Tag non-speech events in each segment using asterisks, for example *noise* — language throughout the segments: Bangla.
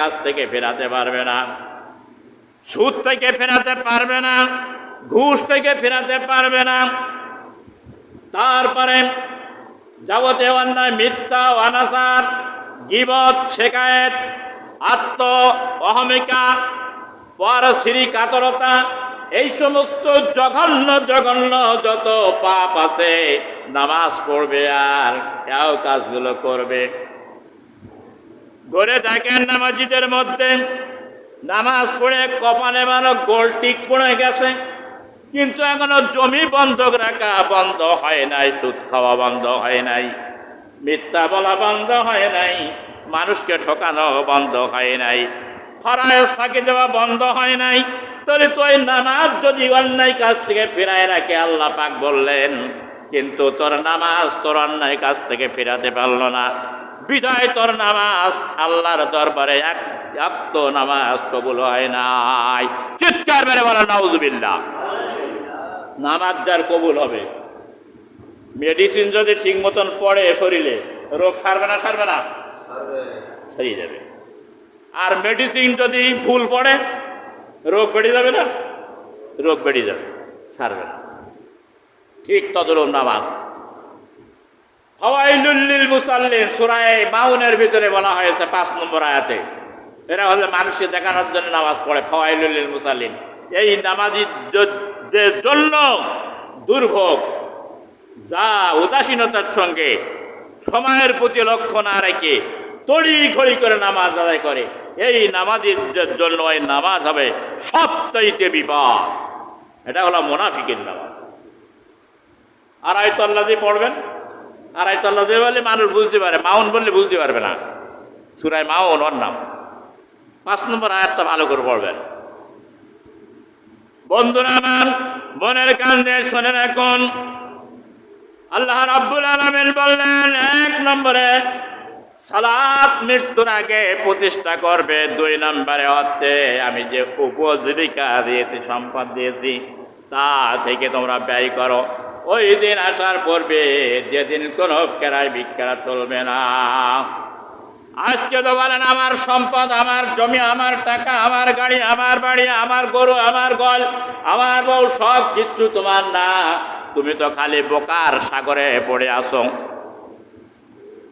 কাছ থেকে ফেরাতে পারবে না। সুদ থেকে ফেরাতে পারবে না। ঘুষ থেকে ফেরাতে পারবে না। তারপরে যাবতীয় অন্যায়, মিথ্যা অনাচার, গিবত শেখায়েত আত্ম, অহমিকা, পরশ্রী, কাতরতা, এই সমস্ত জঘন্য জঘন্য যত পাপ আছে, নামাজ পড়বে আর কেউ কাজগুলো করবে। ঘরে থাকেন নামাজিদের মধ্যে। নামাজ পড়ে কপালে ভালো গোল টিক পড়ে গেছে। কিন্তু এখনও জমি বন্ধক রাখা বন্ধ হয় নাই, সুদ খাওয়া বন্ধ হয় নাই, মিথ্যা বলা বন্ধ হয় নাই, মানুষকে ঠকানো বন্ধ হয় নাই ফরায়স ফাঁকি দেওয়া বন্ধ হয় নাই। তাহলে তো ওই নামাজ যদি অন্যায় কাজ থেকে ফেরায় রাখে, আল্লাহ পাক বললেন, কিন্তু তোর নামাজ তোর অন্যায় কাজ থেকে ফেরাতে পারল না। বিদায় তোর নামাজ। আল্লাহর দরবারে এক এক তো নামাজ কবুল হয় নাই। চিৎকার মেরে বলো নাউজুবিল্লাহ। নামাজ যার কবুল হবে। মেডিসিন যদি ঠিক মতন পড়ে শরীরে, রোগ সারবে না সারবে না? সারিয়ে যাবে আর মেডিসিন যদি ভুল পড়ে, রোগ বেড়ে যাবে না? রোগ বেড়ে যাবে, সারবে না। ঠিক তদরুম নামাজ। হওয়াইলুল্লিল মুসাল্লিন, সুরায় মাউনের ভিতরে বলা হয়েছে পাঁচ নম্বর আয়াতে। এরা হলে মানুষকে দেখানোর জন্য নামাজ পড়ে ফওয়াইলুল্লিল মুসাল্লিন। এই নামাজিদের জন্য দুর্ভোগ, যা উদাসীনতার সঙ্গে, সময়ের প্রতি লক্ষ্য না রেখে তড়ি ঘড়ি করে নামাজ আদায় করে। এই নামাজিদের জন্য এই নামাজ হবে সবচাইতে বিপদ। এটা হলো মোনাফিকের নামাজ। তল্লা দিয়ে পড়বেন? আড়াই তল্লা দিয়ে বলে মানুষ বুঝতে পারে, মাউন বললে বুঝতে পারবে না। সুরায় মাউন ওর নাম। পাঁচ নম্বর আয়াতটা ভালো করে পড়বেন। বন্ধুরা আমার, মনের কান্দে শোনেন এখন আল্লাহ রাব্বুল আলামিন বললেন, এক নম্বরে সালাত মৃত্যুর আগে প্রতিষ্ঠা করবে, দুই নম্বরে হচ্ছে আমি যে উপজীবিকা দিয়েছি, সম্পদ দিয়েছি, তা থেকে তোমরা ব্যয় করো। ওই দিন আসার পূর্বে যেদিন কোনো কেরাই বিক্রা চলবে না। আজকে তো বলেন, আমার সম্পদ, আমার জমি, আমার টাকা, আমার গাড়ি, আমার বাড়ি, আমার গরু, আমার গল, আমার বউ, সব কিছু তোমার না। তুমি তো খালি বোকার সাগরে পড়ে আসো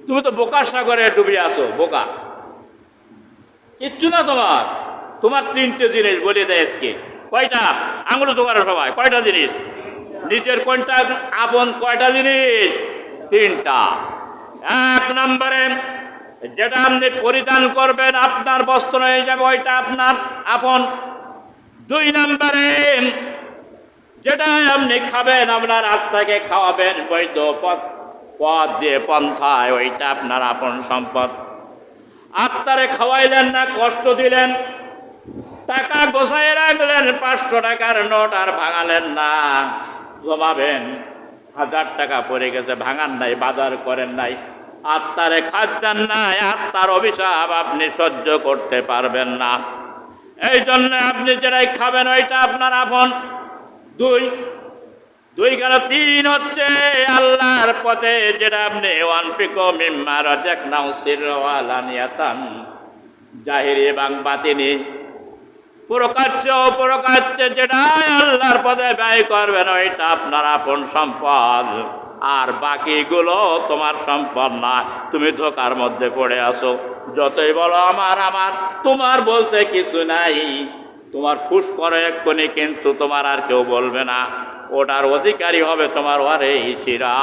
তুমি তো বোকার সাগরে ডুবে আসো বোকা। কিচ্ছু না তোমার। তোমার তিনটে জিনিস বলে দেয় আজকে। কয়টা? আঙুল জোগাড়ো সবাই, কয়টা জিনিস? নিজের কোনটা আপন, কয়টা জিনিস? তিনটা। এক নম্বরে, যেটা আপনি পরিধান করবেন, আপনার বস্ত্র হয়ে যাবে, ওইটা আপনার আপন। দুই নম্বরে, যেটা আপনি খাবেন, আপনার আত্মাকে খাওয়াবেন, বৈধ পথ পথ দিয়ে পন্থায়, ওইটা আপনার আপন সম্পদ। আত্মারে খাওয়াইলেন না, কষ্ট দিলেন, টাকা গোছায় রাখলেন, পাঁচশো টাকার নোট আর ভাঙালেন না। জমাবেন হাজার টাকা পড়ে গেছে, ভাঙান নাই, বাজার করেন নাই। আত্মারে খাদ্যান নাই, আত্মার অভিশাপ আপনি সহ্য করতে পারবেন না। এই জন্য আপনি যেটাই খাবেন, ওইটা আপনার আপন। দুই দুই গেল তিন হচ্ছে আল্লাহর পথে যেটা আপনি ওয়ান পিকো মিম্মার নাও সিরানিয়াতান জাহিরি এবং বাতিনি। প্রকাশ্য যেটা আল্লাহর পথে ব্যয় করবেন, ওইটা আপনার আপন সম্পদ। আর বাকিগুলো তোমার সম্পদ না। তুমি ধোকার মধ্যে পড়ে আসো যতই বলো আমার আমার, তোমার বলতে কিছু নাই। তোমার ফুস করে এক্ষুনি কিন্তু তোমার আর কেউ বলবে না। ওটার অধিকারী হবে তোমার ওয়ারে শিরা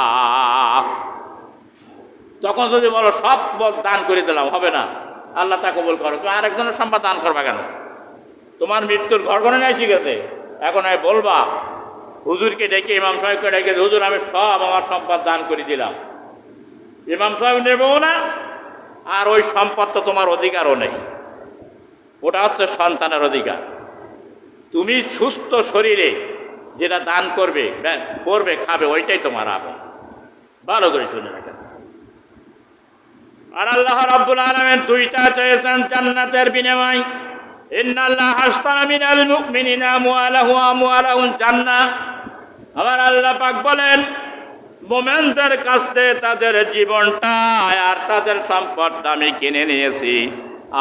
তখন যদি বলো, সব দান করে দিলাম, হবে না। আল্লাহ তা কবুল করো। আরেকজনের সম্পদ দান করবা কেন? তোমার মৃত্যুর ঘটনা এসে গেছে এখন আমি বলবা, হুজুরকে ডেকে, ইমাম সাহেবকে ডেকে হুজুর, আমি সব আমার সম্পদ দান করে দিলাম। ইমাম সাহেব নেবও না, আর ওই সম্পদ তো তোমার অধিকারও নেই। ওটা হচ্ছে সন্তানের অধিকার। তুমি সুস্থ শরীরে যেটা দান করবে করবে, খাবে, ওইটাই তোমার আপন। ভালো করে শুনে রাখেন আর আল্লাহ রাব্বুল আলমের দুইটা চেয়েছেন জান্নাতের বিনিময়। আমার আল্লাহ পাক বলেন, মোমেনদের কাছ তাদের জীবনটা আর তাদের সম্পদটা আমি কিনে নিয়েছি।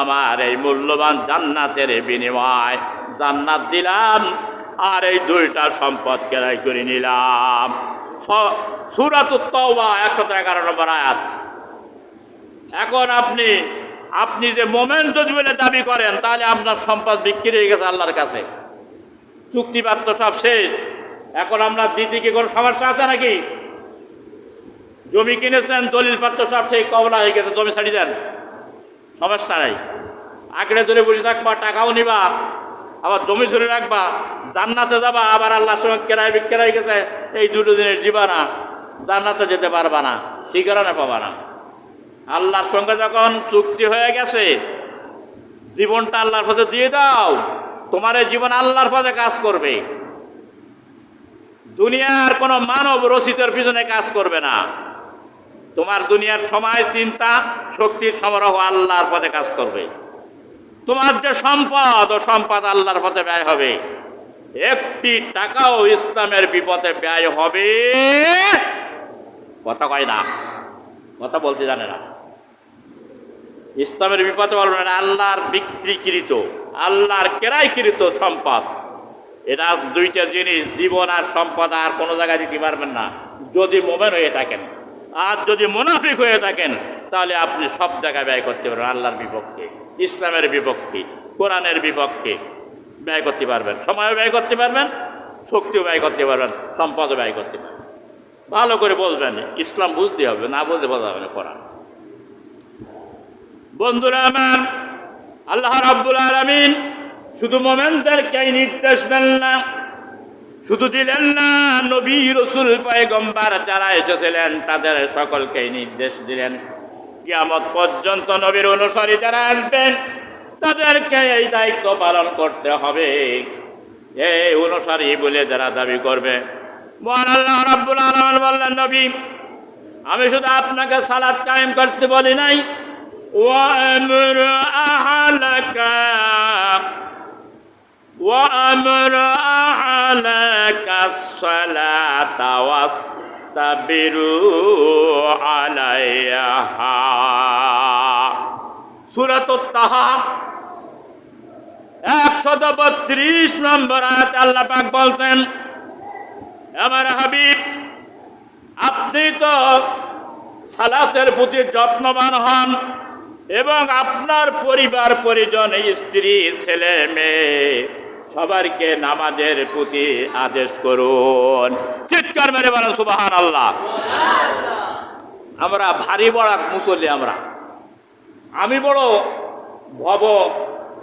আমার এই মূল্যবান জান্নাতের বিনিময় জান্নাত দিলাম আর এই দুইটা সম্পদ কেনাই করে নিলাম। সুরাত তওবা, একশত এগারো নম্বর আয়াত। এখন আপনি আপনি যে মোমেন্ট যদি বলে দাবি করেন, তাহলে আপনার সম্পদ বিক্রি হয়ে গেছে আল্লাহর কাছে। চুক্তিবাদ সব শেষ। এখন আপনার দিদি কি কোনো সমস্যা আছে নাকি? জমি কিনেছেন দলিল পাত্র সব সেই কবলা হয়ে গেছে, জমি ছাড়ি দেন। সমস্যা নাই। আঁকড়ে ধরে বসে থাকবা, টাকাও নিবা, আবার জমি ধরে রাখবা, জান্নাতে যাবা, আবার আল্লাহর সঙ্গে কেরাই বিক্রাই গেছে, এই দুটো দিনের দিবা না জান্নাতে যেতে পারবা না শিকারণে পাবা না। আল্লাহর সঙ্গে যখন চুক্তি হয়ে গেছে, জীবনটা আল্লাহর পথে দিয়ে দাও, তোমার এই জীবন আল্লাহর পথে কাজ করবে। দুনিয়ার কোনো মানব রসিদের পিছনে কাজ করবে না। তোমার দুনিয়ার সময়, চিন্তা, শক্তির সমারোহ আল্লাহর পথে কাজ করবে। তোমার যে সম্পদ, ও সম্পদ আল্লাহর পথে ব্যয় হবে। একটি টাকাও ইসলামের বিপদে ব্যয় হবে। কথা কয় না, কথা বলতে জানে না। ইসলামের বিপদে বলবে না আল্লাহর বিক্রিকৃত, আল্লাহর কেরাইকৃত সম্পদ। এটা দুইটা জিনিস, জীবন আর সম্পদ আর কোনো জায়গায় দিতে পারবেন না। যদি মোমেন হয়ে থাকেন, আর যদি মুনাফিক হয়ে থাকেন, তাহলে আপনি সব জায়গায় ব্যয় করতে পারবেন, আল্লাহর বিপক্ষে। ইসলামের বিপক্ষে, কোরআনের বিপক্ষে ব্যয় করতে পারবেন। সময়ও ব্যয় করতে পারবেন, শক্তিও ব্যয় করতে পারবেন, সম্পদও ব্যয় করতে পারবেন। ভালো করে বলবেন, ইসলাম বুঝতে হবে, না বুঝতে বোঝা হবে না কোরআন। বন্ধুরা আমার, আল্লাহ রাব্বুল আলমিন শুধু মোমেনদেরকেই নির্দেশ দেন না, শুধু দিলেন না, নবী রসুল পয়গম্বার যারা এসেছিলেন, তাদের সকলকেই নির্দেশ দিলেন। কিয়ামত পর্যন্ত নবীর অনুসারী যারা আসবেন, তাদেরকে এই দায়িত্ব পালন করতে হবে। এই অনুসারী বলে যারা দাবি করবে আল্লাহ রাব্বুল আলামিন বললেন, নবী, আমি শুধু আপনাকে সালাদ কায়েম করতে বলি নাই وأمر أهلك وأمر أهلك الصلاة واستبروا عليها সুরত তাহা একশত বত্রিশ নম্বর আয়াত আল্লাহ পাক বলছেন আমার হাবিব আপনি তো সালাতের প্রতি যত্নবান হন এবং আপনার পরিবার পরিজন স্ত্রী, ছেলে, মেয়ে, সবারকে নামাজের প্রতি আদেশ করুন। চিৎকার মেরে বলেন সুবাহান আল্লাহ আমরা ভারী বড় মুসল্লি আমরা। আমি বড় ভব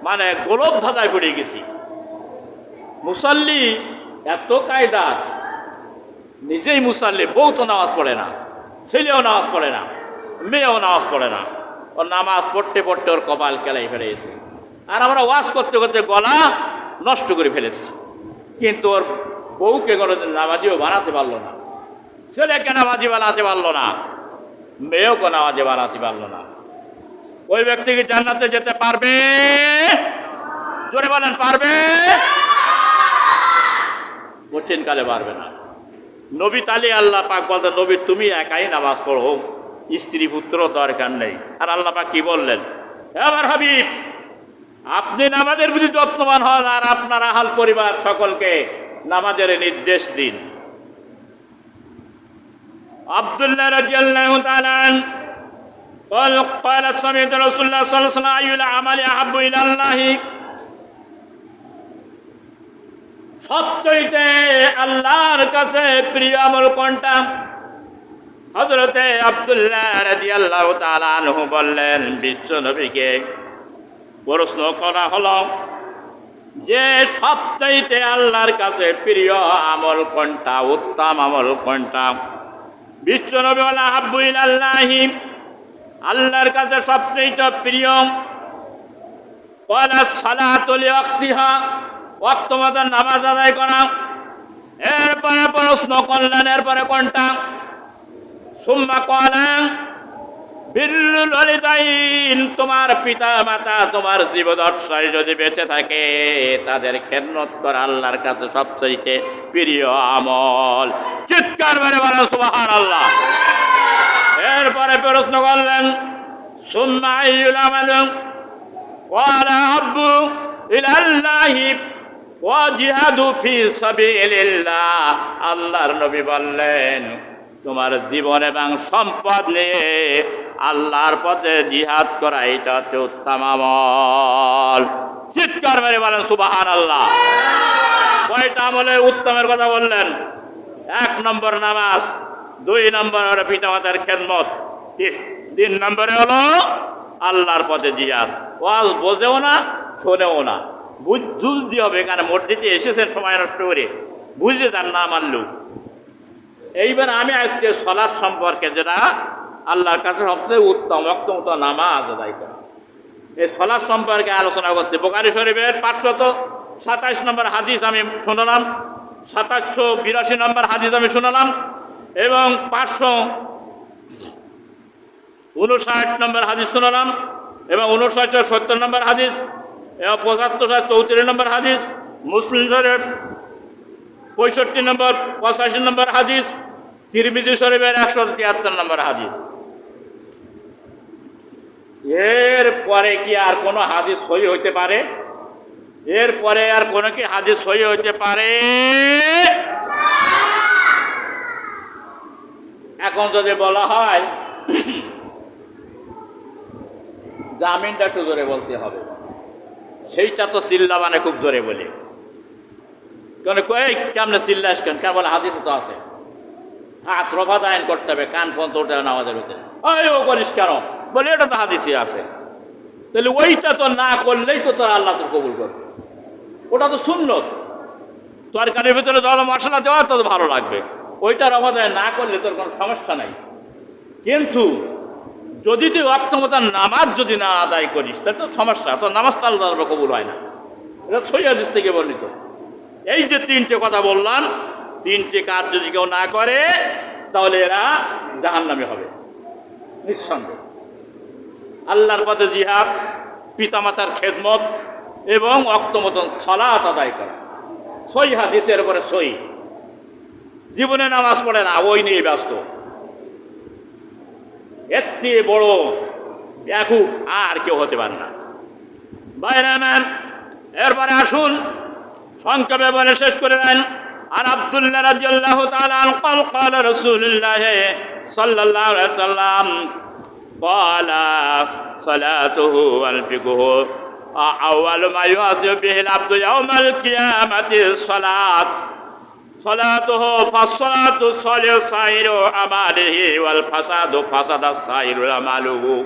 মানে গোলব ধাঁধায় পড়ে গেছি। মুসল্লি এত কায়দার, নিজেই মুসাল্লি বউ তো নামাজ পড়ে না, ছেলেও নামাজ পড়ে না, মেয়েও নামাজ পড়ে না। ওর নামাজ পড়তে পড়তে ওর কপাল কেলাই ফেলেছে আর আমরা ওয়াশ করতে করতে গলা নষ্ট করে ফেলেছি। কিন্তু ওর বউকে কোনোদিন নামাজিও বানাতে পারল না। ছেলেকে নামাজি বানাতে পারল না। মেয়েও নামাজি বানাতে পারল না। ওই ব্যক্তি কি জান্নাতে যেতে পারবে? জোরে বলেন, পারবে? কঠিন কালে পারবে না। নবী তালি আল্লাহ পাক বলতে নবী, তুমি একাই নামাজ পড়ো। স্ত্রী পুত্র দরকার নেই আর আল্লাহ পাক কি বললেন আমার হাবিব আপনি নামাজের প্রতি যত্নবান হন আর আপনার আহাল পরিবার সকলকে নামাজের নির্দেশ দিন আব্দুল্লাহ রাজিয়াল্লাহু তাআলা قال قال سمعت رسول الله صلى الله عليه وسلم أي العمل أحب إلى الله সবচেয়ে আল্লাহর কাছে প্রিয় আমল কোনটা হজরতে আবদুল্লাহ রাজি আল্লাহ তালু বললেন, বিশ্ব নবীকে প্রশ্ন করা হলো যে, সবচাইতে আল্লাহর কাছে প্রিয় আমল কোনটা, উত্তম আমল কোনটা? বিশ্ব নবী বলে হাব্বুল আল্লাহি আল্লাহর কাছে সবচাইতে প্রিয়। কলা সালাতুল ওয়াক্ত মতো নামাজ আদায় করা। এরপরে প্রশ্ন করলেন, এরপরে কোনটা? সুম্মা তোমার পিতা মাতা তোমার জীবদর্শয় যদি বেঁচে থাকে, তাদের খেদমত আল্লাহর কাছে সবচেয়ে প্রিয় আমল। চিৎকার মেরে বলেন সুবাহান আল্লাহ এরপরে প্রশ্ন করলেন ওয়া আল্লাহর নবী বললেন তোমার জীবন এবং সম্পদ নিয়ে আল্লাহর পথে জিহাদ করা, এটা হচ্ছে উত্তম আমল। চিৎকার মেরে বলেন সুবাহান আল্লাহ কয়টা আমলে উত্তমের কথা বললেন? এক নম্বর নামাজ, দুই নম্বর হলো পিতামাতার খেদমত, তিন নম্বরে হলো আল্লাহর পথে জিয়াদ ওয়াজ বোঝেও না, শোনেও না। বুঝ হবে এখানে মসজিদে এসেছেন, সময় নষ্ট করে। বুঝে যান না, মানলু। এইবার আমি আজকে সলার সম্পর্কে যেটা আল্লাহর কাছে সবচেয়ে উত্তম অক্তমত নামাজ আদায় করা। এই সলার সম্পর্কে আলোচনা করতে বোকারি শরীফের পাঁচশত সাতাইশ নম্বর হাদিস আমি শুনলাম সাতাশশো বিরাশি নম্বর হাদিস আমি শুনলাম, এবং পাঁচশো উনষাট নম্বর হাদিস শুনলাম, এবং উনষাট সত্তর নম্বর হাদিস, এবং পঁচাত্তর চৌত্রিশ নম্বর হাদিস, মুসলিম শরীফ পঁয়ষট্টি নম্বর, পঁচাশি নম্বর হাদিস, তিরমিজি শরীফের একশো তিয়াত্তর নম্বর হাদিস। এর পরে কি আর কোনো হাদিস সই হইতে পারে? এর পরে আর কোনো কি হাদিস সই হইতে পারে? এখন যদি বলা হয়, জামিনটা একটু জোরে বলতে হবে। সেইটা তো চিল্লা মানে খুব জোরে বলে। কেন কই কেমনে চিল্লাস কেন? কেন বলে হাদিস তো আছে। হাত রফা দায়ন করতে হবে, কান পর্যন্ত ওটা নামাজের ভিতরে। ওই ও করিস কেন? বলে এটা তো হাদিসে আছে। তাহলে ওইটা তো না করলেই তো তোর আল্লাহ তোর কবুল করবে। ওটা তো সুন্নত। তরকারির ভিতরে জল মশলা দেওয়া তো ভালো লাগবে। ওইটা রফা দায়ন না করলে তোর কোনো সমস্যা নাই। কিন্তু যদি তুই অক্ষমতা নামাজ যদি না আদায় করিস, তাহলে তো সমস্যা। তোর নামাজ তো আল্লাহ কবুল হয় না। এটা ছয় হাদিস থেকে বর্ণিত। এই যে তিনটে কথা বললাম, তিনটে কাজ যদি কেউ না করে, তাহলে এরা জাহান্নামে হবে। নিঃসন্দেহ। আল্লাহর পথে জিহাদ, পিতামাতার খেদমত এবং অক্তমতন সলাত আদায় করা। সই হাদিসের উপরে সই। জীবনে নামাজ পড়ে না, ওই নিয়ে ব্যস্ত। এর চেয়ে বড় ব্যাকুপ আর কেউ হতে পারে না। বাইরাম্যান এরপরে আসুন সংক্ষেপে বলে শেষ করে দেন আর আব্দুল্লাহ রাদিয়াল্লাহু তাআলা আন قال قال رسول الله صلى الله عليه وسلم قال صلاته والفقه أول ما يحاسب به العبد يوم القيامة الصلاة صلاته فالصلاة صالح سائر أعماله والفساد فسد سائر أعماله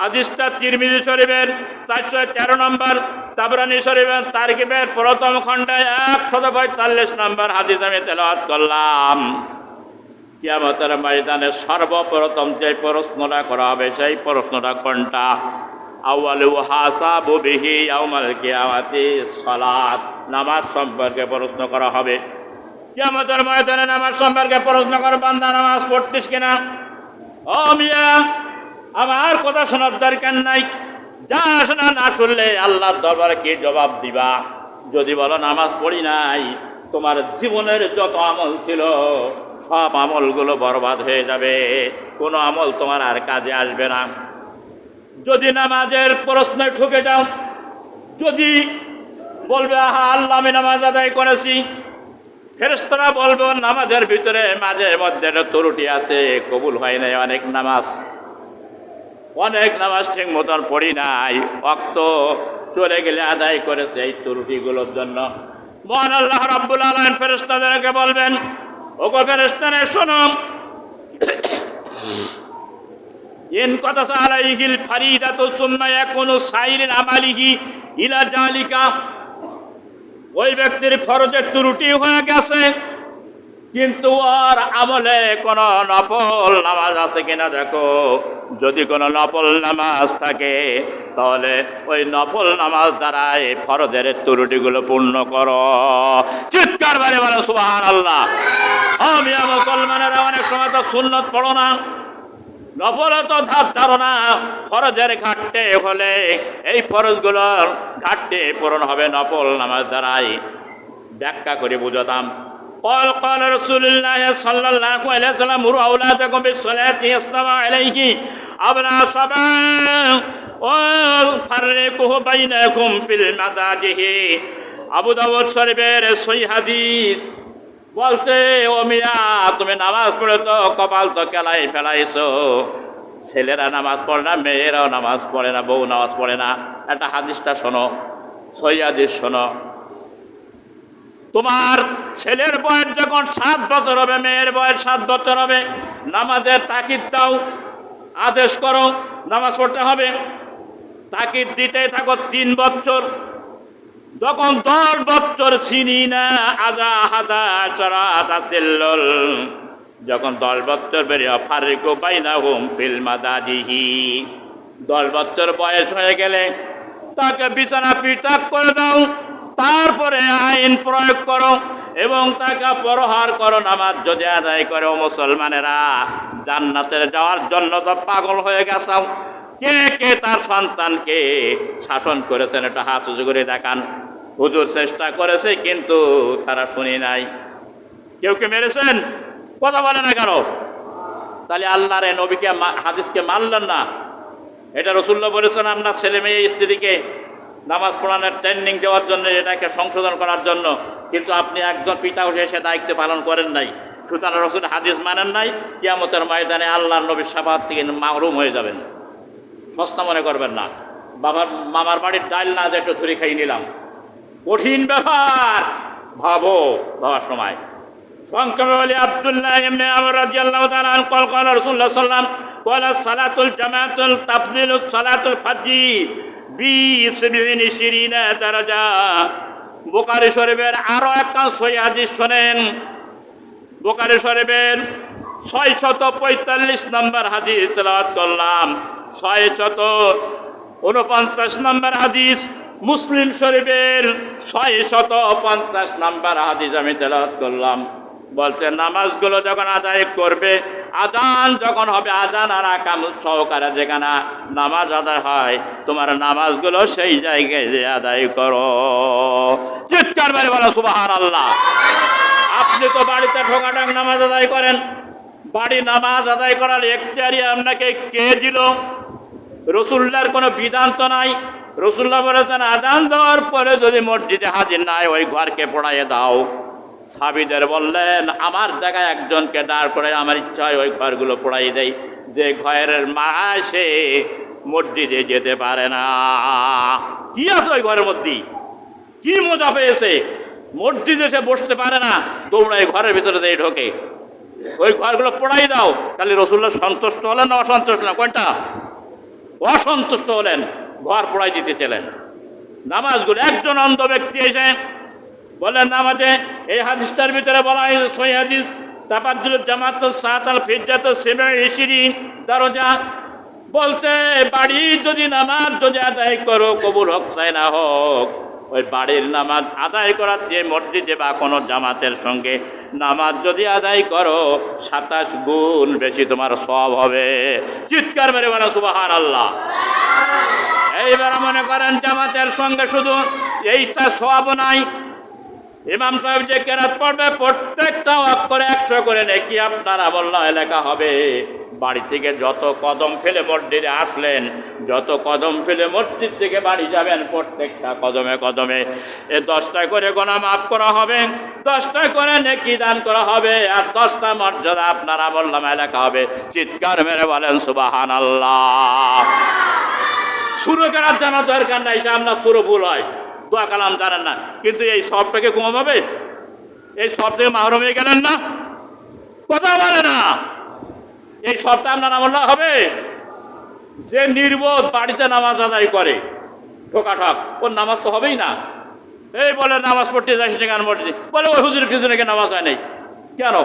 হাদিসটা তিরমিজি শরীফের চারশো তেরো নম্বর, তাবরানি শরীফের তারকিবের প্রথম খণ্ডে একশত পঁয়তাল্লিশ নম্বর হাদিস আমি তেলাওয়াত করলাম। কিয়ামতের ময়দানে সর্বপ্রথম যে প্রশ্নটা করা হবে সেই প্রশ্নটা কোনটা? আউয়ালু হাসাবু বিহি ইয়াউমাল কিয়ামাতি সালাত। নামাজ সম্পর্কে প্রশ্ন করা হবে। কিয়ামতের ময়দানে নামাজ সম্পর্কে প্রশ্ন করে, বান্দা নামাজ পড়তিস কিনা? ও মিয়া আমার কথা শোনার দরকার নাই। যা শোনা না শুনলে আল্লাহর দরবারে কি জবাব দিবা? যদি বলো, নামাজ পড়ি নাই। তোমার জীবনের যত আমল ছিল, সব আমলগুলো বরবাদ হয়ে যাবে। কোনো আমল তোমার আর কাজে আসবে না। যদি নামাজের প্রশ্নে ঠুকে যাও, যদি বলবে, আহা, আল্লাহ, আমি নামাজ আদায় করেছি। ফেরেস্তারা বলব, নামাজের ভিতরে মাঝে মধ্যে ত্রুটি আছে, কবুল হয় নাই অনেক নামাজ। অনেক নামাজ ঠিক মতন পড়ি নাই অক্ত চলে গেলে আদায় করেছে এই ত্রুটিগুলোর জন্য। মহান আল্লাহ রাব্বুল আলম ফেরেস্তাদেরকে বলবেন, ওগো ফেরেস্তানে শোনো। ইন কথা আলাইহিল ফারিদাতু সুম্মা ইয়াকুনু সাইরিল আমালিহি ইলা জালিকা। ওই ব্যক্তির ফরজের ত্রুটি হয়ে গেছে। কিন্তু আর আমলে কোন নফল নামাজ আছে কিনা দেখো। যদি কোনো নফল নামাজ থাকে, তাহলে ওই নফল নামাজ দ্বারা এই ফরজের ত্রুটিগুলো পূর্ণ করো। চিৎকার বারে বলে সুবাহান আল্লাহ আমি মুসলমানেরা অনেক সময় তো সুন্নত পড়ো না। নফল তো ধার ধারণা ফরজের ঘাটতে হলে এই ফরজগুলোর ঘাটতে পূরণ হবে নফল নামাজ দ্বারাই। ব্যাখ্যা করে বুঝতাম। قال قال رسول الله صلى الله عليه وسلم مروا أولادكم بالصلاة يصطفى عليه أبناء سبع ও ফারে কুহ বাইনা কুম ফিল মাদাজিহি আবু দাউদ শরীফের সই হাদিস বলছে ও মিয়া তুমি নামাজ পড়ে তো কপাল তো কেলাই ফেলাইছো ছেলেরা নামাজ পড়ে না মেয়েরাও নামাজ পড়ে না বউ নামাজ পড়ে না একটা হাদিসটা শোনো সই হাদিস শোনো তোমার ছেলের বয়স যখন সাত বছর হবে, মেয়ের বয়স সাত বছর হবে, নামাজের তাকিদ দাও, আদেশ করো, নামাজ পড়তে হবে। তাকিদ দিতে থাকো তিন বছর। যখন দশ বছর চিনি না আজা হাজা চরা চাচিল্লল যখন দশ বছর বেরিয়ে ফারিকো বাইনা হোম ফিল্মা দাদিহি দশ বছর বয়স হয়ে গেলে তাকে বিছানা পৃথক করে দাও। তারপরে আইন প্রয়োগ করো এবং তাকে প্রহার করো, নামাজ যদি আদায় করে মুসলমানেরা। জান্নাতের যাওয়ার জন্য তো পাগল হয়ে গেছাও কে কে তার সন্তানকে শাসন করেছেন এটা হাত উঁচু করে দেখান। হুজুর চেষ্টা করেছে কিন্তু তারা শুনি নাই। কেউ কে মেরেছেন? কথা বলে না কেন? তাহলে আল্লাহর, নবীকে হাদিসকে মানলেন না। এটা রসুল্লাহ বলেছেন আপনার ছেলে মেয়ে স্ত্রীকে নামাজ পড়ানোর ট্রেনিং দেওয়ার জন্য, এটাকে সংশোধন করার জন্য, কিন্তু আপনি একজন পিতা হয়ে সে দায়িত্ব পালন করেন নাই। সুতরাং রসুল হাদিস মানেন নাই, কিয়ামতের ময়দানে আল্লাহ নবীর সাবাদ থেকে মাহরুম হয়ে যাবেন। সস্তা মনে করবেন না। বাবার, মামার বাড়ির ডাল না যে একটু ধরে খাই নিলাম। কঠিন ব্যাপার, ভাবো, ভাবার সময়। কল সালাতুল জামাতুল তাফদিলুস সালাতুল ফাজি তারা যা বোকারি শরীফের আরও একটা সৈয়াদিস শোনেন। বোকারে শরীফের ছয় শত পঁয়তাল্লিশ নম্বর হাদিস তেলাওয়াত করলাম। ছয় শত উনপঞ্চাশ নম্বর হাদিস মুসলিম শরীফের ছয় শত পঞ্চাশ নম্বর হাদিস আমি তেলাওয়াত করলাম। বলছে, নামাজগুলো যখন আদায় করবে আজান যখন হবে আজান আর আকাম সহকারে যেখানে নামাজ আদায় হয়, তোমার নামাজগুলো সেই জায়গায় যে আদায় করো। চিৎকার বাড়ি বলো সুবাহান আল্লাহ আপনি তো বাড়িতে ঠোকাটাক নামাজ আদায় করেন। বাড়ি নামাজ আদায় করার এখতিয়ারি আপনাকে কে দিল? রসুল্লার কোনো বিধান তো নাই। রসুল্লাহ বলেছেন, আদান দেওয়ার পরে যদি মসজিদে হাজির নাই ওই ঘরকে পড়াইয়ে দাও। সাবিদের বললেন, আমার জায়গায় একজনকে দাঁড় করে আমার ইচ্ছা হয় ওই ঘরগুলো পড়াই দেয় যে ঘরের মা, সে মসজিদে যেতে পারে না। কি আছে ওই ঘরের মধ্যে? কি মজা পেয়েছে? মসজিদে সে বসতে পারে না দৌড়ায় ঘরের ভিতরে দিয়ে ঢোকে। ওই ঘরগুলো পড়াই দাও। তাহলে রসুল্লাহ সন্তুষ্ট হলেন না অসন্তুষ্ট না কোনটা? অসন্তুষ্ট হলেন। ঘর পড়াই দিতে চলেন নামাজগুলো একজন অন্ধ ব্যক্তি এসে বলেন নামাজে এই হাদিসটার ভিতরে বলা হয়েছে সই হাদিস তাপাদুল জামাত সাত আল ফিরজাত সেবে হিসিরি দরজা বলতে, বাড়ি যদি নামাজ যদি আদায় করো, কবুল হোক চাই না হোক। ওই বাড়ির নামাজ আদায় করার যে মসজিদে বা কোনো জামাতের সঙ্গে নামাজ যদি আদায় করো, সাতাশ গুণ বেশি তোমার সব হবে। চিৎকার মেরে বলা সুবাহান আল্লাহ এইবার মনে করেন জামাতের সঙ্গে শুধু এইটা সব নাই ইমাম সাহেব যে কেরাত পড়বে, প্রত্যেকটা করে একশো করে নাকি আপনার আমল্লা এলাকা হবে। বাড়ি থেকে যত কদম ফেলে মসজিদে আসলেন, যত কদম ফেলে মসজিদ থেকে বাড়ি যাবেন, প্রত্যেকটা কদমে কদমে। এ দশটা করে গোনা মাফ করা হবে, দশটা করে নেকি দান করা হবে, আর দশটা মর্যাদা আপনার আমল্লাম এলাকা হবে। চিৎকার মেরে বলেন সুবাহান আল্লাহ শুরু করার জানা দরকার নাই সে আপনার শুরু ভুল হয়। দোয়া কালাম জানেন না। কিন্তু এই সবটাকে কমাবে এই সব থেকে মাহরুম হয়ে গেলেন না? কথা বলে না। এই সবটা আপনার আমল্লা হবে? যে নির্বোধ বাড়িতে নামাজ আদায় করে ঠোকাঠক ওর নামাজ তো হবেই না। এই বলে নামাজ পড়তে যাস সেখানে মসজিদে বলে, ওই হুজুরের পিছনে নামাজ হয় নাই। কেন?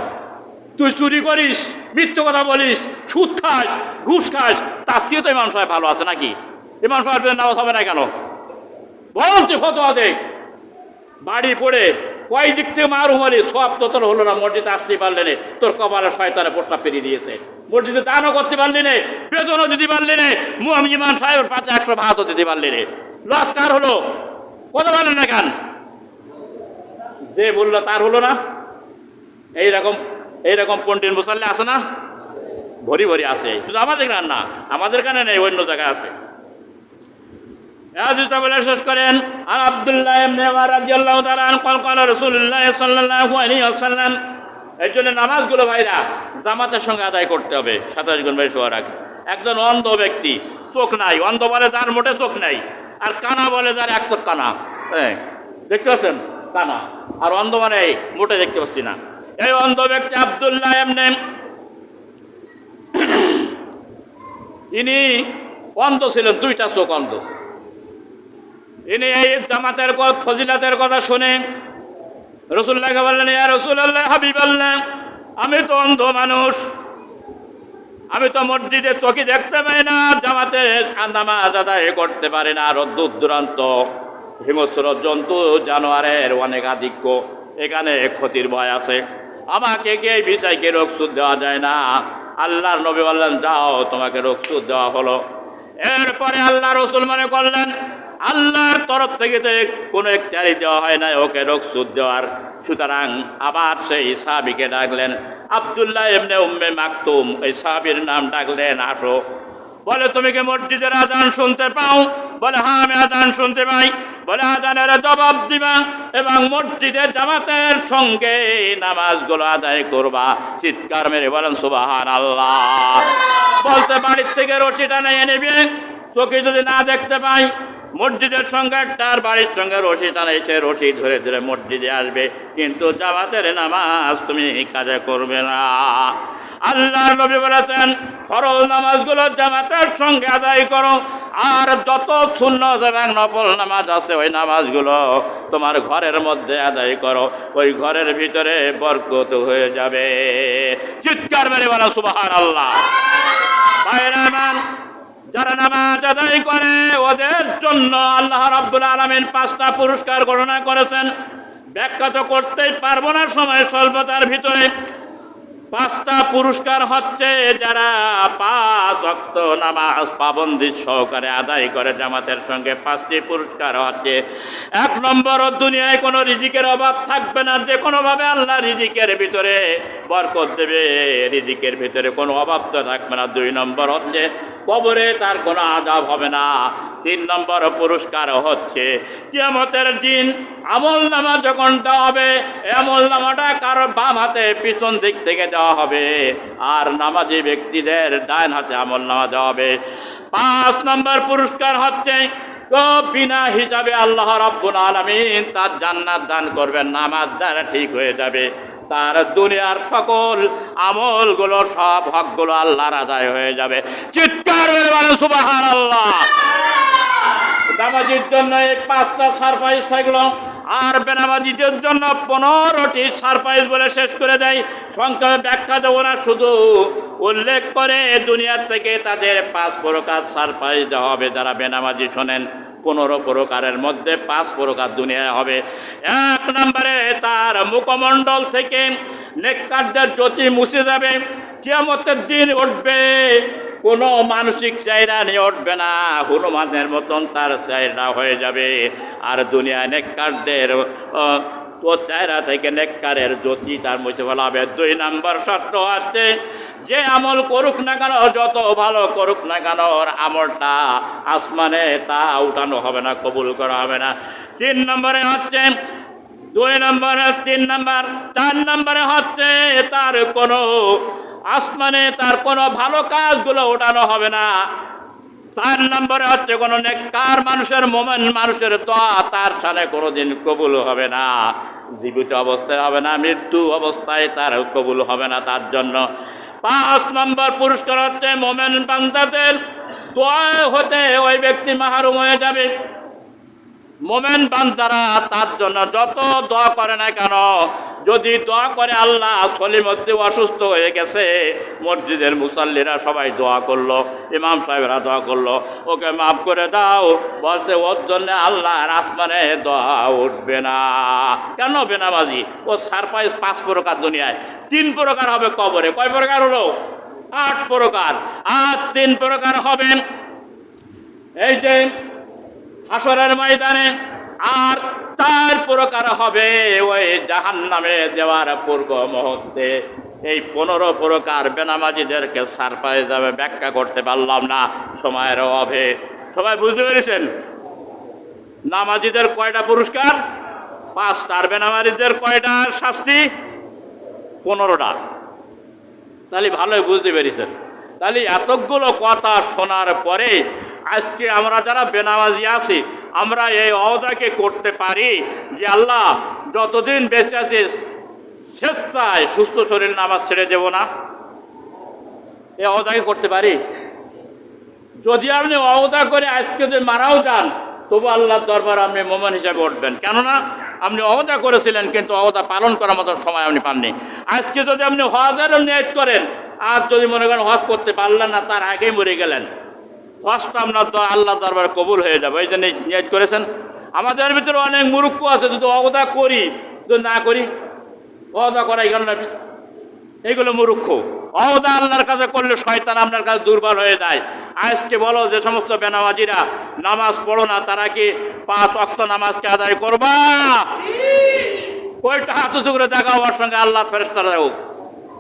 তুই চুরি করিস, মিথ্যে কথা বলিস, সুদ খাস, ঘুষ খাস। তার চেয়ে তো ইমাম সাহেব ভালো আছে নাকি? ইমাম সাহেবের নামাজ হবে না কেন? বল তুই ফতোয়া দে বাড়ি পড়ে কয় দিক থেকে মারু হলে সব তো তোর হলো না, মসজিদে আসতে পারলে নে। তোর কপালে শয়তানে পোটটা পেরিয়ে দিয়েছে। মসজিদে দানও করতে পারলি নে, বেতনও দিতে পারলি নে মুহাম্মদ সাহেবের পাঁচে একশো ভাতও দিতে পারলি নে। লস কার হলো? কত বলেন না কেন? যে বলল তার হলো না। এইরকম এইরকম পন্ডিত মুসাল্লি আছে না? ভরি ভরি আছে। শুধু আমাদের গান না? আমাদের গানে নেই? অন্য জায়গায় আছে। ভাইরা জামাতের সঙ্গে আদায় করতে হবে একজন অন্ধ ব্যক্তি, চোখ নাই, অন্ধ বলে তার মোটে চোখ নাই, আর কানা বলে যার এক চোখ কানা। হ্যাঁ দেখতে পাচ্ছেন? কানা। আর অন্ধ মানে মোটে দেখতে পাচ্ছি না। এই অন্ধ ব্যক্তি আবদুল্লাহ এমনি *clears throat* ইনি অন্ধ ছিলেন, দুইটা চোখ অন্ধ। ইনি এই জামাতের ফজিলাতের কথা শুনে রসুল্লাহকে বললেন, ইয়া রসুল্লাহ হাবিব আল্লাহ আমি তো অন্ধ মানুষ। আমি তো মসজিদে চোখে দেখতে পাই না, জামাতে নামাজ আদায় করতে পারি না, আর দূর দূরান্ত হিংস্র জন্তু, জানোয়ারের অনেক আধিক্য। এখানে ক্ষতির ভয় আছে। আমাকে কে এই বিষয়কে রোগসুদ দেওয়া যায় না? আল্লাহর নবী বললেন, যাও, তোমাকে রোগ রোগসুদ দেওয়া হলো। এরপরে আল্লাহ রসুল মনে করলেন আল্লাহর তরফ থেকে তো কোনো একটারি দেওয়া হয় না ওকে রোগসুদ দেওয়ার। সুতরাং আবার সেই সাহাবিকে ডাকলেন, আবদুল্লাহ এমনি উম্মে মাকতুম এই সাহাবির নাম ডাকলেন, আসো। বলে, তুমি কি মসজিদের আজান শুনতে পাও? বলে হ্যাঁ আমি আজান শুনতে পাই। বলে, আজানের জবাব দিবা এবং মসজিদের জামাতের সঙ্গে নামাজগুলো আদায় করবা। চিৎকার মেরে বলেন সুবাহান আল্লাহ বলতে, বাড়ির থেকে রশিটা নিয়ে নেবে, চোখে যদি না দেখতে পাই মসজিদের সঙ্গে তার বাড়ির সঙ্গে রশি টানাইছে রশি ধরে ধরে মসজিদে আসবে। কিন্তু জামাতের নামাজ তুমি এই কাজে করবে না। আল্লাহর নবী বলেছেন, ফরজ নামাজগুলো জামাতের সঙ্গে আদায় করো, আর যত শূন্য এবং নফল নামাজ আছে, ওই নামাজগুলো তোমার ঘরের মধ্যে আদায় করো। ওই ঘরের ভিতরে বরকত হয়ে যাবে। চিৎকার মেরে বলো সুবাহান আল্লাহ যারা নামাজ আদায় করে, ওদের জন্য আল্লাহ রাব্বুল আলমিন পাঁচটা পুরস্কার গণনা করেছেন। ব্যাখ্যা তো করতেই পারব না সময় স্বল্পতার ভিতরে। পাঁচটা পুরস্কার হচ্ছে যারা পাঁচ অক্ত নামাজ পাবন্দি সহকারে আদায় করে জামাতের সঙ্গে পাঁচটি পুরস্কার হচ্ছে। এক নম্বর, দুনিয়ায় কোনো রিজিকের অভাব থাকবে না, যে কোনোভাবে আল্লাহ রিজিকের ভিতরে বরকত দেবে, রিজিকের ভিতরে কোনো অভাব তো থাকবে না। দুই নম্বর হচ্ছে কবরে তার কোনো আজাব হবে না। তিন নম্বর পুরস্কার হচ্ছে কিয়ামতের দিন আমল নামা যখন দেওয়া হবে আমল নামাটা কারও বাম হাতে, পিছন দিক থেকে দেওয়া হবে। আর নামাজি ব্যক্তিদের ডান হাতে আমল নামা দেওয়া হবে। পাঁচ নম্বর পুরস্কার হচ্ছে বিনা হিসাবে আল্লাহ রব্বুল আলমিন তার জান্নাত দান করবেন, নামাজ দ্বারা ঠিক হয়ে যাবে। তার দুনিয়ার সকল আমলগুলো, সব হকগুলো আল্লাহর আদায় হয়ে যাবে। চিৎকার মেরে আল্লাহ নামাজির জন্য এই পাঁচটা সারপ্রাইজ থাকল। আর বেনামাজিদের জন্য পনেরোটি সারপ্রাইজ বলে শেষ করে দেয়। সংক্ষেপে ব্যাখ্যা দেবো না, শুধু উল্লেখ করে দুনিয়ার থেকে তাদের পাঁচ প্রকার সারপ্রাইজ দেওয়া হবে। যারা বেনামাজি শোনেন পনেরো প্রকারের মধ্যে পাঁচ প্রকার দুনিয়ায় হবে। এক নম্বরে তার মুখমণ্ডল থেকে নেককারদের জ্যোতি মুছে যাবে। কিয়ামতের দিন উঠবে। কোনো মানসিক চাহিদা নিয়ে উঠবে না। হনুমানের মতন তার চাহিদা হয়ে যাবে। আর দুনিয়া নেককারদের তো চেহারা থেকে নেককারের জ্যোতি তার মুছে ফেলা হবে। দুই নম্বর শর্ত আসছে যে আমল করুক না কেন, যত ভালো করুক না কেন, ওর আমলটা আসমানে তা উঠানো হবে না, কবুল করা হবে না। তিন নম্বরে হচ্ছে, দুই নম্বরে, তিন নম্বর, চার নম্বরে হচ্ছে, তার কোনো আসমানে তার কোনো ভালো কাজগুলো ওঠানো হবে না। চার নম্বরে হচ্ছে, কোনো নেককার মানুষের, মোমেন মানুষের দোয়া তার সামনে কোনোদিন কবুল হবে না। জীবিত অবস্থায় হবে না, মৃত্যু অবস্থায় তার কবুল হবে না তার জন্য। পাঁচ নম্বর পুরস্কার হচ্ছে মোমেন বান্দাদের। দোয়া হতে ওই ব্যক্তি মাহরুম হয়ে যাবে। মোমেন বান্দারা তার জন্য যত দোয়া করে না কেন যদি দোয়া করে আল্লাহ সলিমদ্দি অসুস্থ হয়ে গেছে, মসজিদের মুসাল্লিরা সবাই দোয়া করল, ইমাম সাহেবরা দোয়া করল, ওকে মাফ করে দাও বলতে ওর জন্য আল্লাহর আসমানে দোয়া উঠবে না। কেন বেনামাজি? ও সারপ্রাইজ পাঁচ প্রকার দুনিয়ায়, তিন প্রকার হবে কবরে, কয় প্রকার হলো? আট প্রকার, আর তিন প্রকার হবে এই যে হাসরের ময়দানে আর তার প্রকার হবে ওই জাহান নামে দেওয়ার পূর্ব মুহূর্তে। এই পনেরো প্রকার বেনামাজিদেরকে সারপ্রাইজ যাবে, ব্যাখ্যা করতে পারলাম না, সময়ের অভাবে। সবাই বুঝতে পেরেছেন? নামাজিদের কয়টা পুরস্কার? পাঁচটা। আর বেনামাজিদের কয়টা শাস্তি? পনেরোটা। তাহলে ভালোই বুঝতে পেরেছেন। তাহলে এতগুলো কথা শোনার পরে আজকে আমরা যারা বেনামাজি আছি আমরা এই অহদাকে করতে পারি যে আল্লাহ যতদিন বেঁচে আছে, স্বেচ্ছায় সুস্থ শরীর নামাজ ছেড়ে দেব না। এই অহদাকে করতে পারি? যদি আপনি অবদা করে আজকে যদি মারাও যান, তবু আল্লাহর দরবার আপনি মোমন হিসাবে উঠবেন। কেননা, আপনি অবদা করেছিলেন, কিন্তু অবদা পালন করার মতো সময় আপনি পাননি। আজকে যদি আপনি হজেরও নিয়ত করেন, আর যদি মনে করেন হজ করতে পারলেন না, তার আগেই মরে গেলেন। হজটা আপনার দ- আল্লাহ দরবার কবুল হয়ে যাবে, এই জন্য নিয়ত করেছেন। আমাদের ভিতরে অনেক মুরুক্ষ আছে, যদি অবদা করি, যদি না করি অবদা করাই গেল না এগুলো মূর্খ অবদা আল্লাহর কাছে করলে শয়তান আপনার কাছে দুর্বল হয়ে যায়। আজকে বলো যে সমস্ত বেনামাজিরা নামাজ পড়ো না, তারা কি পাঁচ অক্ত নামাজকে আদায় করবা? ওইটা হাত উঁচু করে দেখা আমার সঙ্গে আল্লাহ ফেরেস্তারা হোক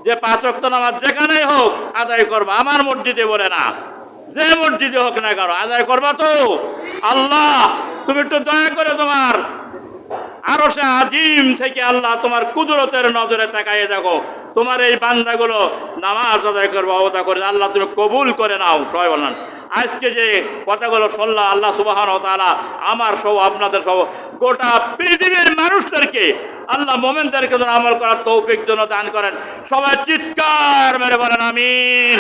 যে পাঁচ অক্ত নামাজ যেখানেই হোক আদায় করবা, আমার মসজিদে বলে না। যে মসজিদে হোক না কেন, আদায় করবা তো। আল্লাহ, তুমি একটু দয়া করে তোমার আরও সে আজিম থেকে আল্লাহ তোমার কুদরতের নজরে তাকাইয়ে দেখো। তোমার এই বান্দাগুলো নামাজ আদায় করব অবদা করে। আল্লাহ, তুমি কবুল করে নাও, সবাই বললেন। আজকে যে কথাগুলো শুনলাম আল্লাহ সুবাহান ও তাআলা আমার সহ, আপনাদের সহ, গোটা পৃথিবীর মানুষদেরকে, আল্লাহ মোমেনদেরকে যেন আমল করার তৌফিক জন্য দান করেন। সবাই চিৎকার মেরে বলেন, আমিন।